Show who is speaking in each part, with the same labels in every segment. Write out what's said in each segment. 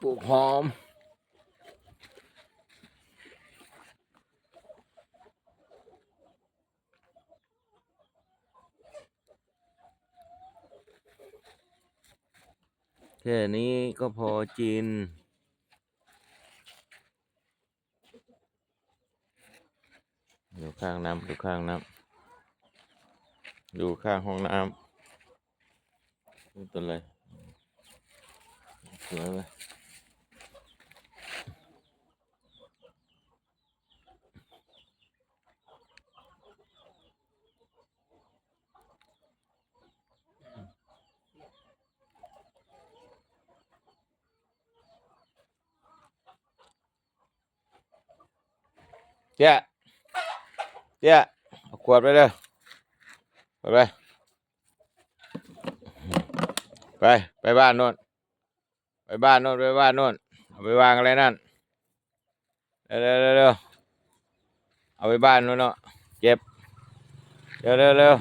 Speaker 1: ปลูกหอม แค่นี้ก็พอจินดูข้างน้ำดูข้างน้ำดูข้างห้องน้ำดูต้นเลยสวยเลย เจ้าเจ้าเอาขวดไปเลยไปไปไปไปบ้านโน่นไปบ้านโน่นไปบ้านโน่นเอาไปวางอะไรนั่นเร็วเร็วเร็วเร็วเอาไปบ้านโน่นเนาะเก็บเร็วเร็วเร็ว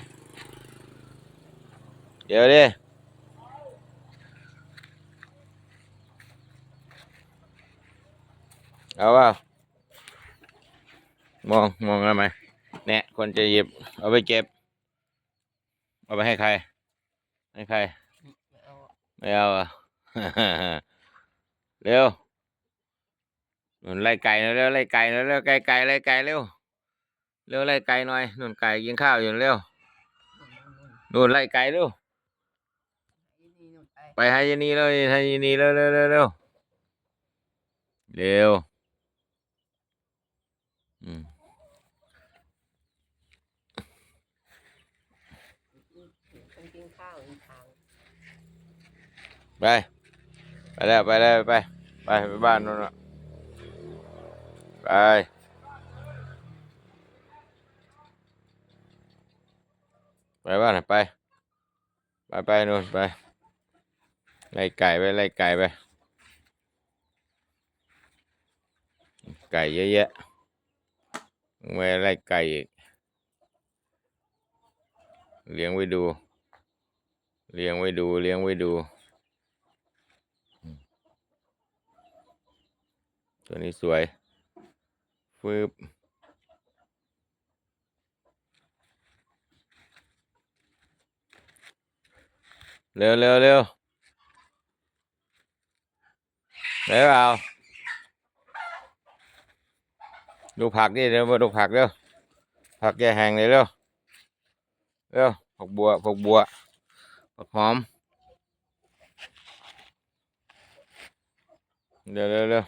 Speaker 1: เดี๋ยวดิเอาว่า มองมองทำไมเนี่ยคนจะหยิบ เอาไปเก็บ เอาไปให้ใคร ให้ใคร ไม่เอาอะเร็วหนุนไล่ไก่หน่อยเร็วไล่ไก่หน่อยเร็วไก่ไก่ไล่ไก่เร็วเร็วไล่ไก่หน่อยหนุนไก่กินข้าวอยู่เร็วหนุนไล่ไก่เร็วไปให้ยายนีเลยให้ยายนีเร็วเร็วเร็วเร็วเร็ว
Speaker 2: คนกินข้าวอีกทาง
Speaker 1: ไป ไปแล้วไปแล้วไป ไปไปบ้านน่นน่ะไปไปบ้านไป ไปไปนู่นไปไล่ไก่ไปไล่ไก่ไปไก่เยอะแยะ ไม่ไล่ไก่อีก เลี้ยงไว้ดู เลี้ยงไว้ดู เลี้ยงไว้ดู ตัวนี้สวย ฟืบเร็วเร็วเร็วเร็วเอา ดูผักดิเร็วมาดูผักเร็วผักแก่แห้งเลยเร็วเร็วผักบัวผักบัวผักหอมเร็วเร็วเร็ว